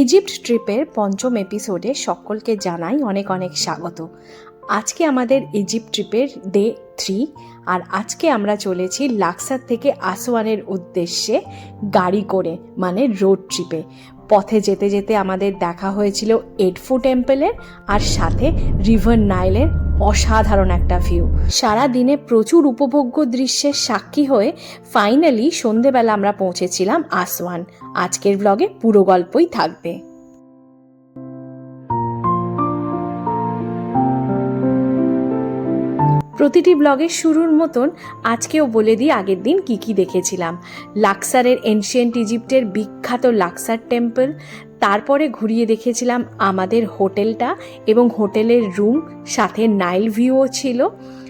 Egypt ট্রিপের পঞ্চম এপিসোডে সকলকে জানাই অনেক অনেক স্বাগত। আজকে আমাদের ইজিপ্ট ট্রিপের ডে থ্রি, আর আজকে আমরা চলেছি লাক্সার থেকে আসওয়ানের উদ্দেশ্যে গাড়ি করে মানে রোড ট্রিপে। পথে যেতে যেতে আমাদের দেখা হয়েছিল এডফু টেম্পেলের আর সাথে রিভার নাইলের অসাধারণ একটা ভিউ সারা দিনে প্রচুর উপভোগ্য দৃশ্যের সাক্ষী হয়ে ফাইনালি সন্ধেবেলা আমরা পৌঁছেছিলাম আসওয়ান আজকের ব্লগে পুরো গল্পই থাকবে। প্রতিটি ব্লগের শুরুর মতন আজকেও বলে দিই, আগের দিন কি কি দেখেছিলাম। লাক্সারের এনশিয়েন্ট ইজিপ্টের বিখ্যাত লাক্সার টেম্পল, তারপরে ঘুরিয়ে দেখেছিলাম আমাদের হোটেলটা এবং হোটেলের রুম, সাথে নাইল ভিউও ছিল।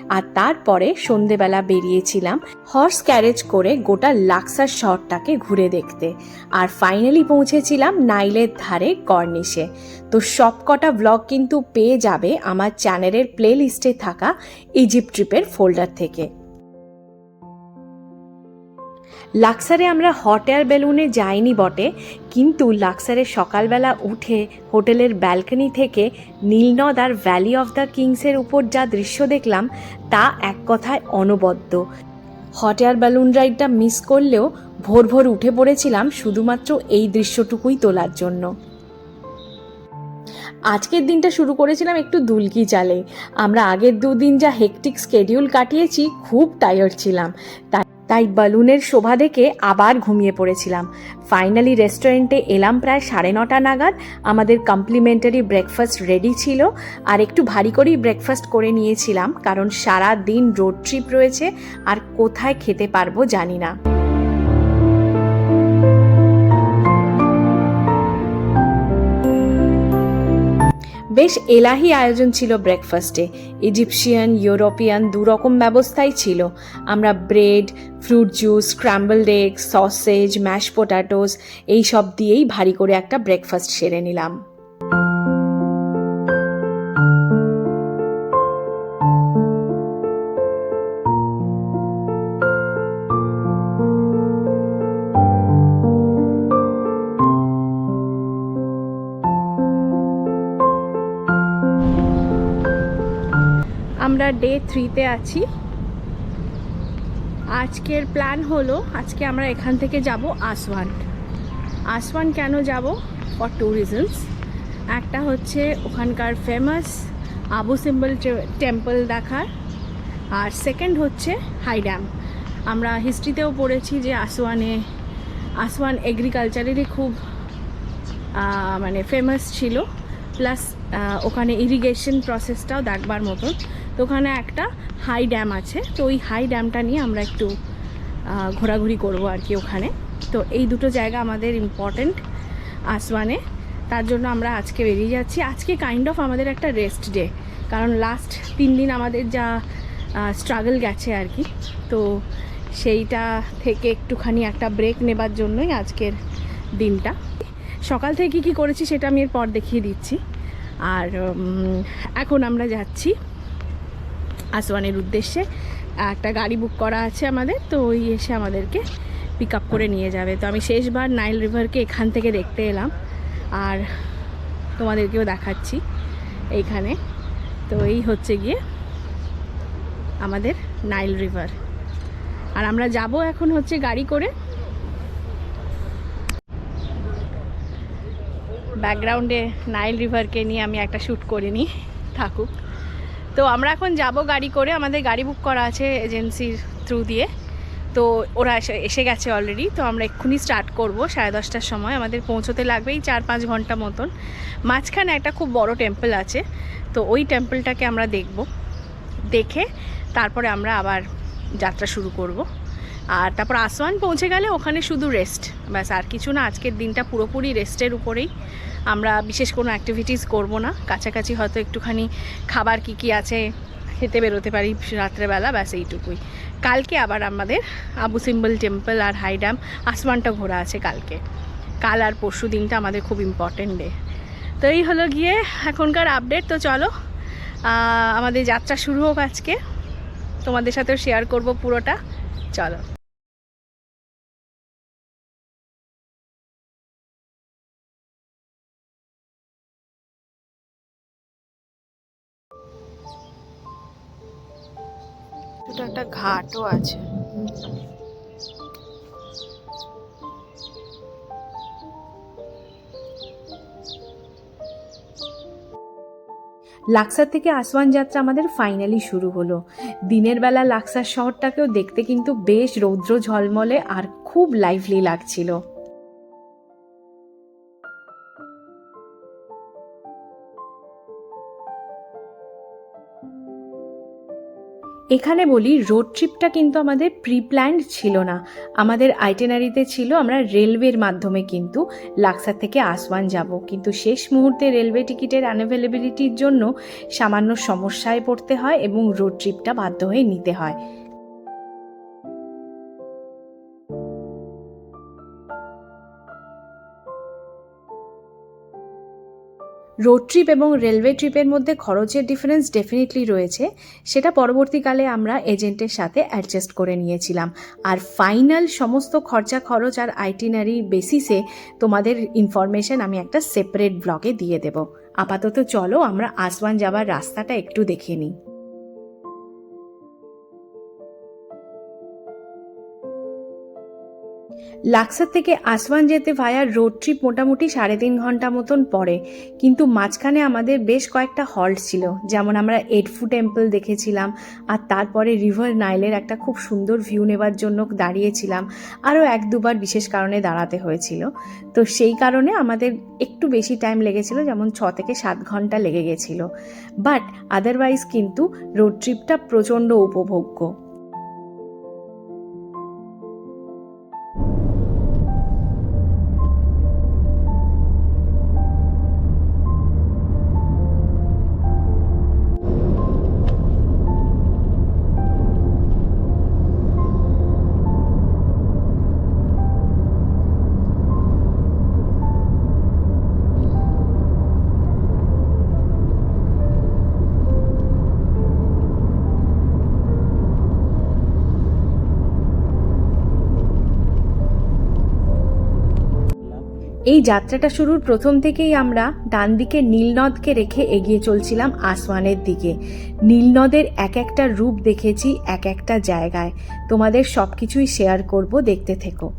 আর তারপরে সন্ধেবেলা বেরিয়েছিলাম হর্স ক্যারেজ করে গোটা লাক্সার শহরটাকে ঘুরে দেখতে। আর ফাইনালি পৌঁছেছিলাম নাইলের ধারে কর্নিশে তো সবকটা ব্লগ কিন্তু পেয়ে যাবে আমার চ্যানেলের প্লে লিস্টে থাকা ইজিপ্ট ট্রিপের ফোল্ডার থেকে। লাক্সারে আমরা হট এয়ার বেলুনে যাইনি বটে, কিন্তু লাক্সারে সকালবেলা উঠে হোটেলের ব্যালকনি থেকে নীলনদ আর ভ্যালি অফ দ্য কিংসের উপর যা দৃশ্য দেখলাম, তা এক কথায় অনবদ্য। হট এয়ার বেলুন রাইডটা মিস করলেও ভোর ভোর উঠে পড়েছিলাম শুধুমাত্র এই দৃশ্যটুকুই তোলার জন্য। আজকের দিনটা শুরু করেছিলাম একটু দুলকি চালে। আমরা আগের দুদিন যা হেকটিক স্কেডিউল কাটিয়েছি, খুব টায়ার্ড ছিলাম। তাই তাই বালুনের শোভা দেখে আবার ঘুমিয়ে পড়েছিলাম। ফাইনালি রেস্টুরেন্টে এলাম প্রায় সাড়ে নটা নাগাদ। আমাদের কমপ্লিমেন্টারি ব্রেকফাস্ট রেডি ছিল। আর একটু ভারী করেই ব্রেকফাস্ট করে নিয়েছিলাম, কারণ সারা দিন রোড ট্রিপ রয়েছে। আর কোথায় খেতে পারব জানি না। বেশ এলাহি আয়োজন ছিল ব্রেকফাস্টে ইজিপশিয়ান ইউরোপিয়ান দু রকম ব্যবস্থাই ছিল। আমরা bread fruit juice scrambled egg sausage mash potatoes এই সব দিয়েই ভারী করে একটা ব্রেকফাস্ট সেরে নিলাম। আমরা ডে থ্রিতে আছি। আজকের প্ল্যান হলো, আজকে আমরা এখান থেকে যাব আসওয়ান। আসওয়ান কেন যাব? ফর টু রিজনস একটা হচ্ছে ওখানকার ফেমাস আবু সিম্বল টেম্পল দেখার। আর সেকেন্ড হচ্ছে হাই ড্যাম। আমরা হিস্ট্রিতেও পড়েছি যে আসওয়ানে, আসওয়ান এগ্রিকালচারেরই খুব মানে ফেমাস ছিল। প্লাস ওখানে ইরিগেশন প্রসেসটাও দেখবার মতন। তো ওখানে একটা হাই ড্যাম আছে। তো ওই হাই ড্যামটা নিয়ে আমরা একটু ঘোরাঘুরি করব আর কি ওখানে। তো এই দুটো জায়গা আমাদের ইম্পর্ট্যান্ট আসওয়ানে তার জন্য আমরা আজকে বেরিয়ে যাচ্ছি। আজকে কাইন্ড অফ আমাদের একটা রেস্ট ডে কারণ লাস্ট তিন দিন আমাদের যা স্ট্রাগল গেছে আর কি। তো সেইটা থেকে একটুখানি একটা ব্রেক নেবার জন্যই আজকের দিনটা। সকাল থেকে কী কী করেছি সেটা আমি এরপর দেখিয়ে দিচ্ছি। আর এখন আমরা যাচ্ছি আসওয়ানের উদ্দেশ্যে একটা গাড়ি বুক করা আছে আমাদের, তো ওই এসে আমাদেরকে পিক আপ করে নিয়ে যাবে। তো আমি শেষবার নাইল রিভারকে এখান থেকে দেখতে এলাম, আর তোমাদেরকেও দেখাচ্ছি এইখানে। তো এই হচ্ছে গিয়ে আমাদের নাইল রিভার আর আমরা যাব এখন হচ্ছে গাড়ি করে। ব্যাকগ্রাউন্ডে নাইল রিভারকে নিয়ে আমি একটা শ্যুট করে নিই থাকুক। তো আমরা এখন যাব গাড়ি করে, আমাদের গাড়ি বুক করা আছে এজেন্সির থ্রু দিয়ে। তো ওরা এসে এসে গেছে অলরেডি তো আমরা এক্ষুনি স্টার্ট করব, সাড়ে দশটার সময়। আমাদের পৌঁছোতে এই চার পাঁচ ঘণ্টা মতন। মাঝখানে একটা খুব বড় টেম্পল আছে, তো ওই টেম্পলটাকে আমরা দেখব। দেখে তারপরে আমরা আবার যাত্রা শুরু করব। আর তারপর আসওয়ান পৌঁছে গেলে ওখানে শুধু রেস্ট ব্যাস, আর কিছু না, আজকের দিনটা পুরোপুরি রেস্টের উপরেই। আমরা বিশেষ কোনো অ্যাক্টিভিটিস করব না। কাছাকাছি হয়তো একটুখানি খাবার কি কি আছে খেতে বেরোতে পারি রাত্রেবেলা, ব্যাস, এইটুকুই। কালকে আবার আমাদের আবু সিম্বল টেম্পল আর হাই ড্যাম আসমানটা ঘোরা আছে কালকে। কাল আর পরশু দিনটা আমাদের খুব ইম্পর্টেন্ট ডে তো এই হলো গিয়ে এখনকার আপডেট তো চলো আমাদের যাত্রা শুরু হোক আজকে। তোমাদের সাথেও শেয়ার করব পুরোটা। চলো। একটা ঘাটও আছে। লাক্সার থেকে আসওয়ান যাত্রা আমাদের ফাইনালি শুরু হলো। দিনের বেলা লাক্সার শহরটাকেও দেখতে কিন্তু বেশ রৌদ্র ঝলমলে আর খুব লাইভলি লাগছিল। এখানে বলি রোড ট্রিপটা কিন্তু আমাদের প্রি প্ল্যান্ড ছিল না। আমাদের আইটেনারিতে ছিল আমরা রেলওয়ের মাধ্যমে কিন্তু লাক্সার থেকে আসওয়ান যাব। কিন্তু শেষ মুহূর্তে রেলওয়ে টিকিটের আনঅ্যাভেলেবিলিটির জন্য সামান্য সমস্যায় পড়তে হয় এবং রোড ট্রিপটা বাধ্য হয়ে নিতে হয়। রোড ট্রিপ এবং রেলওয়ে ট্রিপের মধ্যে খরচের ডিফারেন্স ডেফিনেটলি রয়েছে। সেটা পরবর্তীকালে আমরা এজেন্টের সাথে অ্যাডজাস্ট করে নিয়েছিলাম। আর ফাইনাল সমস্ত খরচা, খরচ আর আইটিনারি বেসিসে তোমাদের ইনফরমেশন আমি একটা সেপারেট ব্লগে দিয়ে দেব। আপাতত চলো, আমরা আসওয়ান যাওয়ার রাস্তাটা একটু দেখে নিই। লাক্সার থেকে আসওয়ান যেতে ভায়া রোড ট্রিপ মোটামুটি সাড়ে তিন ঘণ্টা মতন পড়ে। কিন্তু মাঝখানে আমাদের বেশ কয়েকটা হল্ট ছিল। যেমন আমরা এডফু টেম্পল দেখেছিলাম, আর তারপরে রিভার নাইলের একটা খুব সুন্দর ভিউ নেবার জন্য দাঁড়িয়েছিলাম। আরও এক দুবার বিশেষ কারণে দাঁড়াতে হয়েছিল। তো সেই কারণে আমাদের একটু বেশি টাইম লেগেছিল, যেমন ছ থেকে সাত ঘণ্টা লেগে গেছিল। বাট আদারওয়াইজ কিন্তু রোড ট্রিপটা প্রচণ্ড উপভোগ্য। এই যাত্রাটা শুরুর প্রথম থেকেই আমরা ডান দিকে নীলনদকে রেখে এগিয়ে চলছিলাম আসমানের দিকে। নীলনদের এক একটা রূপ দেখেছি এক একটা জায়গায়। তোমাদের সব কিছুই শেয়ার করব দেখতে থেকো।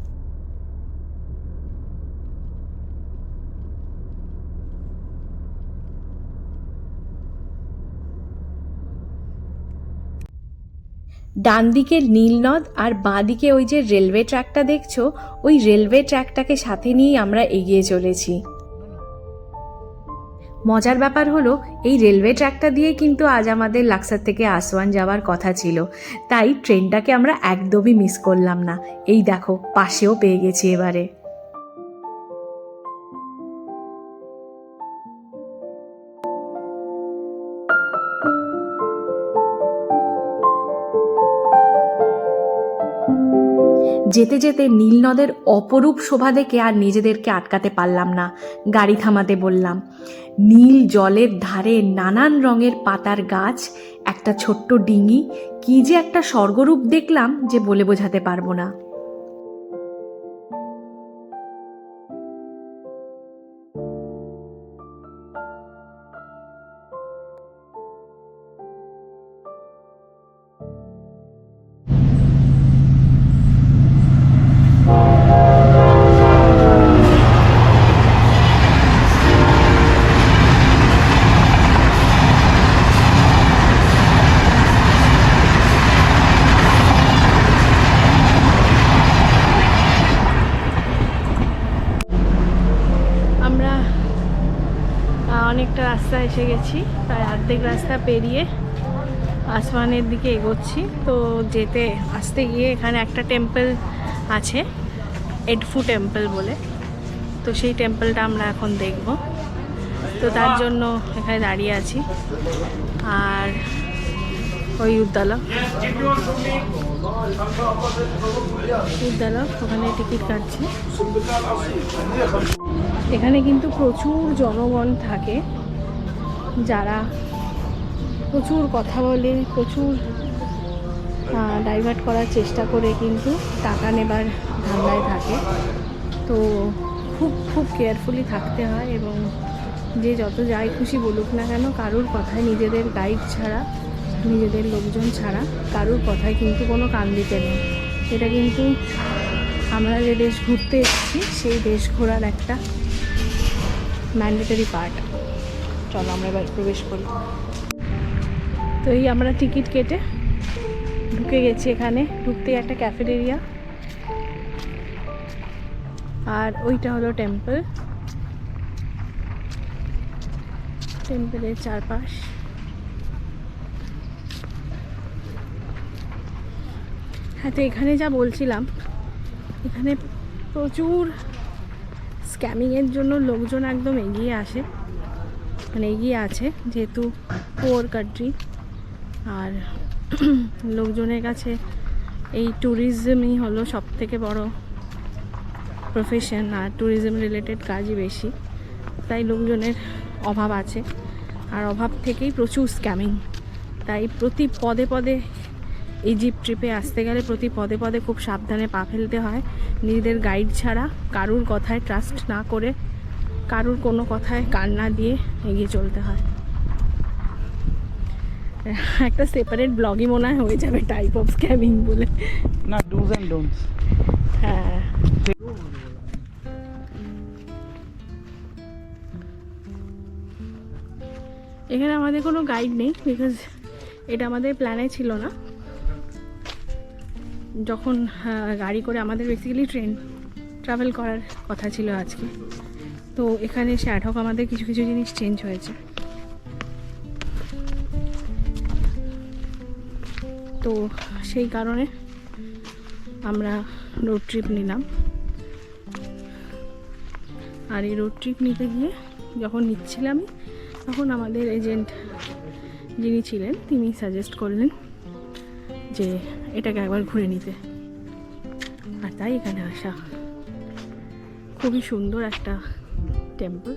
ডান দিকে নীলনদ আর বাঁ দিকে ওই যে রেলওয়ে ট্র্যাকটা দেখছ, ওই রেলওয়ে ট্র্যাকটাকে সাথে নিয়েই আমরা এগিয়ে চলেছি। মজার ব্যাপার হলো, এই রেলওয়ে ট্র্যাকটা দিয়ে কিন্তু আজ আমাদের লাক্সার থেকে আসওয়ান যাওয়ার কথা ছিল। তাই ট্রেনটাকে আমরা একদমই মিস করলাম না। এই দেখো, পাশেও পেয়ে গেছি এবারে। যেতে যেতে নীলনদের অপরূপ শোভা দেখে আর নিজেদেরকে আটকাতে পারলাম না। গাড়ি থামাতে বললাম, নীল জলের ধারে নানান রঙের পাতার গাছ, একটা ছোট্ট ডিঙি, কি যে একটা স্বর্গরূপ দেখলাম যে বলে বোঝাতে পারব না। অনেকটা রাস্তা এসে গেছি, প্রায় অর্ধেক রাস্তা পেরিয়ে আসমানের দিকে এগোচ্ছি। তো যেতে, আসতে গিয়ে এখানে একটা টেম্পল আছে এডফু টেম্পল বলে। তো সেই টেম্পলটা আমরা এখন দেখব। তো তার জন্য এখানে দাঁড়িয়ে আছি। আর ওই উদ্যালয়। উদ্যালয়, ওখানে টিকিট কাটছি। এখানে কিন্তু প্রচুর জনগণ থাকে যারা প্রচুর কথা বলে, প্রচুর ডাইভার্ট করার চেষ্টা করে কিন্তু টাকা নেবার ধান্দায় থাকে। তো খুব খুব কেয়ারফুলি থাকতে হয় এবং যে যত যাই খুশি বলুক না কেন, কারোর কথায় নিজেদের গাইড ছাড়া, নিজেদের লোকজন ছাড়া কারোর কথায় কিন্তু কোনো কান দিতে নেই। এটা কিন্তু আমরা যে দেশ ঘুরতে এসেছি, সেই দেশ ঘোরার একটা ম্যান্ডেটারি পার্ট চলো, আমরা এবার প্রবেশ করি। তো এই আমরা টিকিট কেটে ঢুকে গেছি এখানে। ঢুকতেই একটা ক্যাফেটেরিয়া আর ওইটা হলো টেম্পল টেম্পলের চারপাশ। হ্যাঁ তো এখানে যা বলছিলাম, এখানে প্রচুর স্ক্যামিংয়ের জন্য লোকজন একদম এগিয়ে আসে। মানে এগিয়ে আছে, যেহেতু পুয়ার কান্ট্রি আর লোকজনের কাছে এই ট্যুরিজমই হলো সব থেকে বড় প্রফেশন আর ট্যুরিজম রিলেটেড কাজই বেশি। তাই লোকজনের অভাব আছে। আর অভাব থেকেই প্রচুর স্ক্যামিং তাই প্রতি পদে পদে ইজিপ্ট ট্রিপে আসতে গেলে প্রতি পদে পদে খুব সাবধানে পা ফেলতে হয়। নিজেদের গাইড ছাড়া কারুর কথায় ট্রাস্ট না করে কারুর কোনো কথায় কান না দিয়ে এগিয়ে চলতে হয়। একটা সেপারেট ব্লগই মনে হয় হয়ে যাবে টাইপ অফ স্ক্যামিং বলে। না ডুজ অ্যান্ড ডোন্টস হ্যাঁ। এখানে আমাদের কোনো গাইড নেই বিকজ এটা আমাদের প্ল্যানে ছিল না। যখন আহ, গাড়ি করে আমাদের বেসিক্যালি ট্রেন ট্রাভেল করার কথা ছিল আজকে। তো এখানে এসে অ্যাডহক আমাদের কিছু কিছু জিনিস চেঞ্জ হয়েছে। তো সেই কারণে আমরা রোড ট্রিপ নিলাম। আর এই রোড ট্রিপ নিতে গিয়ে যখন নিচ্ছিলাম তখন আমাদের এজেন্ট যিনি ছিলেন তিনি সাজেস্ট করলেন যে এটাকে একবার ঘুরে নিতে। আর তাই এখানে আসা। খুবই সুন্দর একটা টেম্পল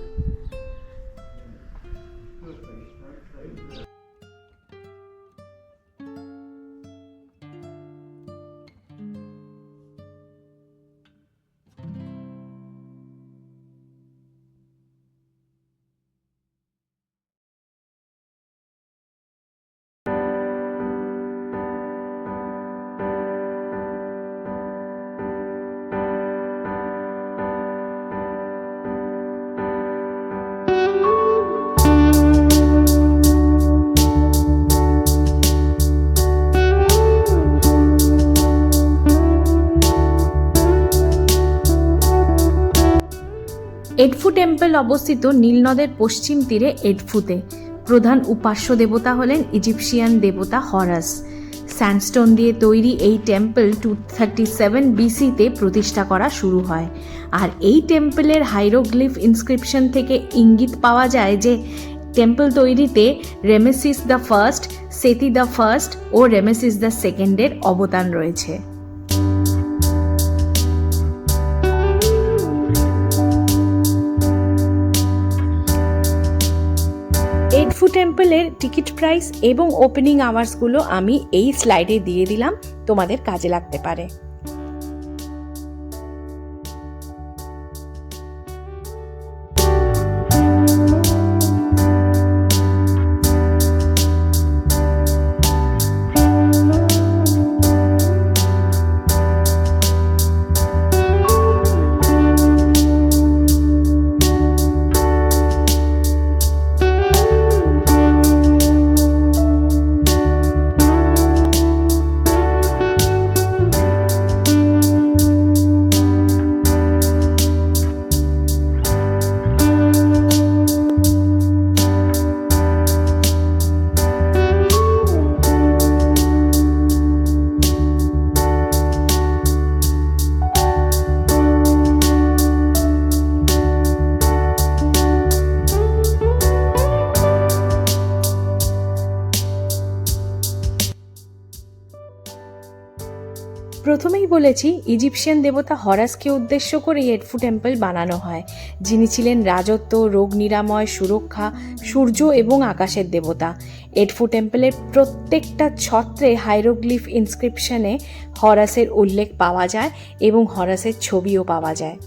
এডফু টেম্পল অবস্থিত নীলনদের পশ্চিম তীরে এডফুতে। প্রধান উপাস্য দেবতা হলেন ইজিপশিয়ান দেবতা হরাস। স্যান্ডস্টোন দিয়ে তৈরি এই টেম্পল টু থার্টি সেভেন বিসিতে প্রতিষ্ঠা করা শুরু হয়। আর এই টেম্পলের হাইরোগ্লিফ ইনস্ক্রিপশন থেকে ইঙ্গিত পাওয়া যায় যে, টেম্পল তৈরিতে Rameses the first Seti the first O Ramesses the সেকেন্ডের অবদান রয়েছে। টেম্পলের টিকিট প্রাইস এবং ওপেনিং আওয়ার্সগুলো আমি এই স্লাইডে দিয়ে দিলাম, তোমাদের কাজে লাগতে পারে। প্রথমেই বলেছি, ইজিপশিয়ান দেবতা হরাসকে উদ্দেশ্য করে এডফু টেম্পল বানানো হয়, যিনি ছিলেন রাজত্ব, রোগ নিরাময়, সুরক্ষা, সূর্য এবং আকাশের দেবতা। এডফু টেম্পলের প্রত্যেকটা ছত্রে হাইরোগ্লিফ ইনস্ক্রিপশনে হরাসের উল্লেখ পাওয়া যায় এবং হরাসের ছবিও পাওয়া যায়।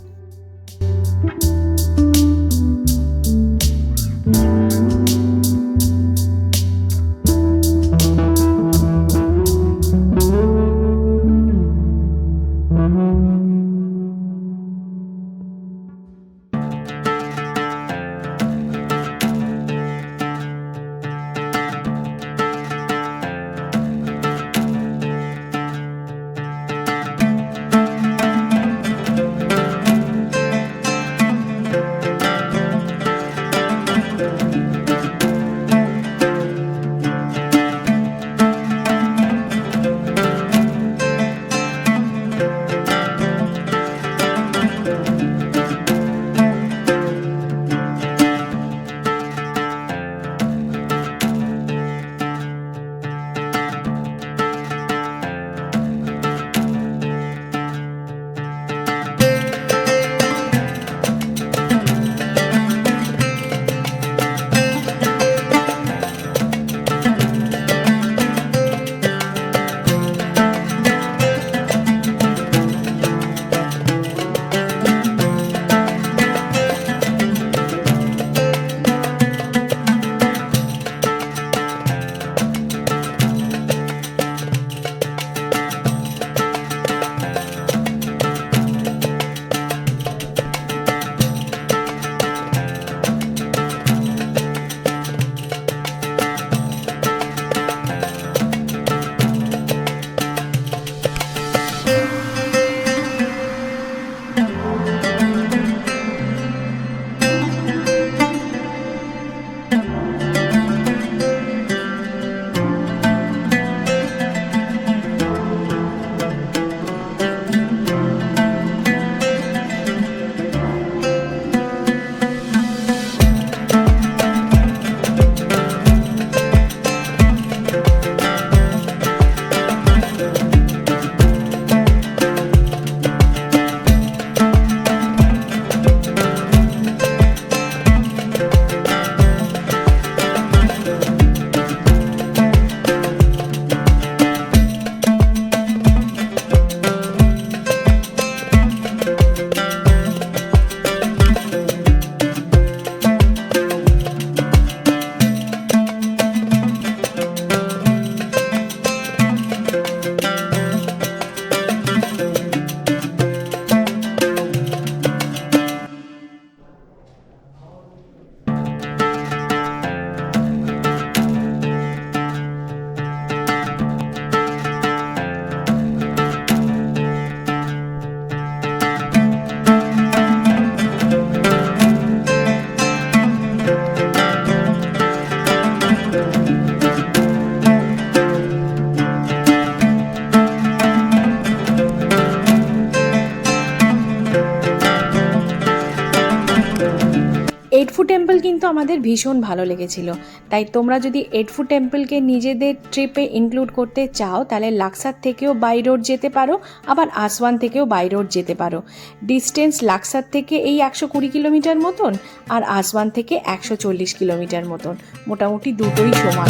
আমাদের ভীষণ ভালো লেগেছিল। তাই তোমরা যদি এডফু টেম্পলকে নিজেদের ট্রিপে ইনক্লুড করতে চাও, তাহলে লাক্সার থেকেও বাই রোড যেতে পারো, আবার আসওয়ান থেকেও বাই রোড যেতে পারো। ডিস্টেন্স লাক্সার থেকে এই একশো কুড়ি কিলোমিটার মতন, আর আসওয়ান থেকে একশো চল্লিশ কিলোমিটার মতন। মোটামুটি দুটোই সমান।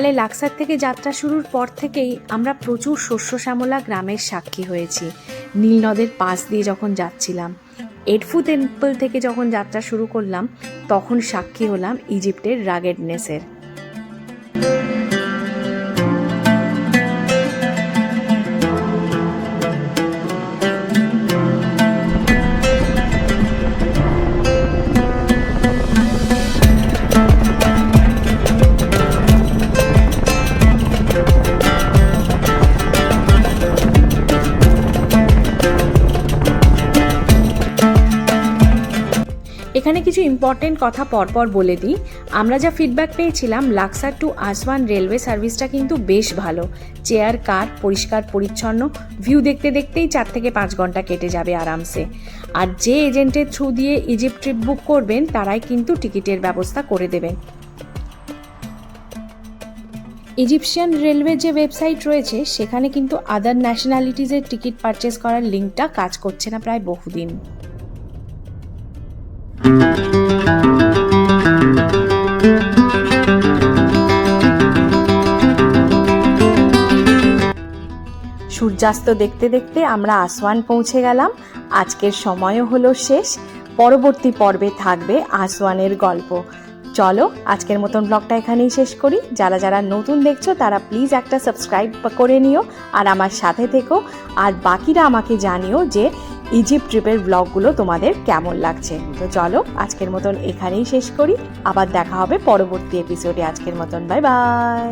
সকালে লাক্সার থেকে যাত্রা শুরুর পর থেকেই আমরা প্রচুর শস্য শ্যামলা গ্রামের সাক্ষী হয়েছি। নীল নদের পাশ দিয়ে যখন যাচ্ছিলাম, এডফু টেম্পল থেকে যখন যাত্রা শুরু করলাম, তখন সাক্ষী হলাম ইজিপ্টের রাগেডনেসের। এখানে কিছু ইম্পর্টেন্ট কথা পরপর বলে দিই। আমরা যা ফিডব্যাক পেয়েছিলাম লাক্সার টু আসওয়ান রেলওয়ে সার্ভিসটা কিন্তু বেশ ভালো। চেয়ার কার পরিষ্কার, পরিচ্ছন্ন ভিউ দেখতে দেখতেই চার থেকে পাঁচ ঘণ্টা কেটে যাবে আরামসে। আর যে এজেন্টের থ্রু দিয়ে ইজিপ্ট ট্রিপ বুক করবেন, তারাই কিন্তু টিকিটের ব্যবস্থা করে দেবেন। ইজিপশিয়ান রেলওয়ে যে ওয়েবসাইট রয়েছে, সেখানে কিন্তু আদার ন্যাশনালিটিজের টিকিট পারচেস করার লিঙ্কটা কাজ করছে না প্রায় বহুদিন। সূর্যাস্ত দেখতে দেখতে আমরা আসওয়ান পৌঁছে গেলাম। আজকের সময়ও হলো শেষ। পরবর্তী পর্বে থাকবে আসওয়ানের গল্প। চলো, আজকের মতন ব্লগটা এখানেই শেষ করি। যারা যারা নতুন দেখছ, তারা প্লিজ একটা সাবস্ক্রাইব করে নিও। আর আমার সাথে থেকো। আর বাকিরা আমাকে জানিও যে ইজিপ্ট ট্রিপের ব্লগগুলো তোমাদের কেমন লাগছে? তো চলো, আজকের মতন এখানেই শেষ করি। আবার দেখা হবে পরবর্তী এপিসোডে আজকের মতন বাই বাই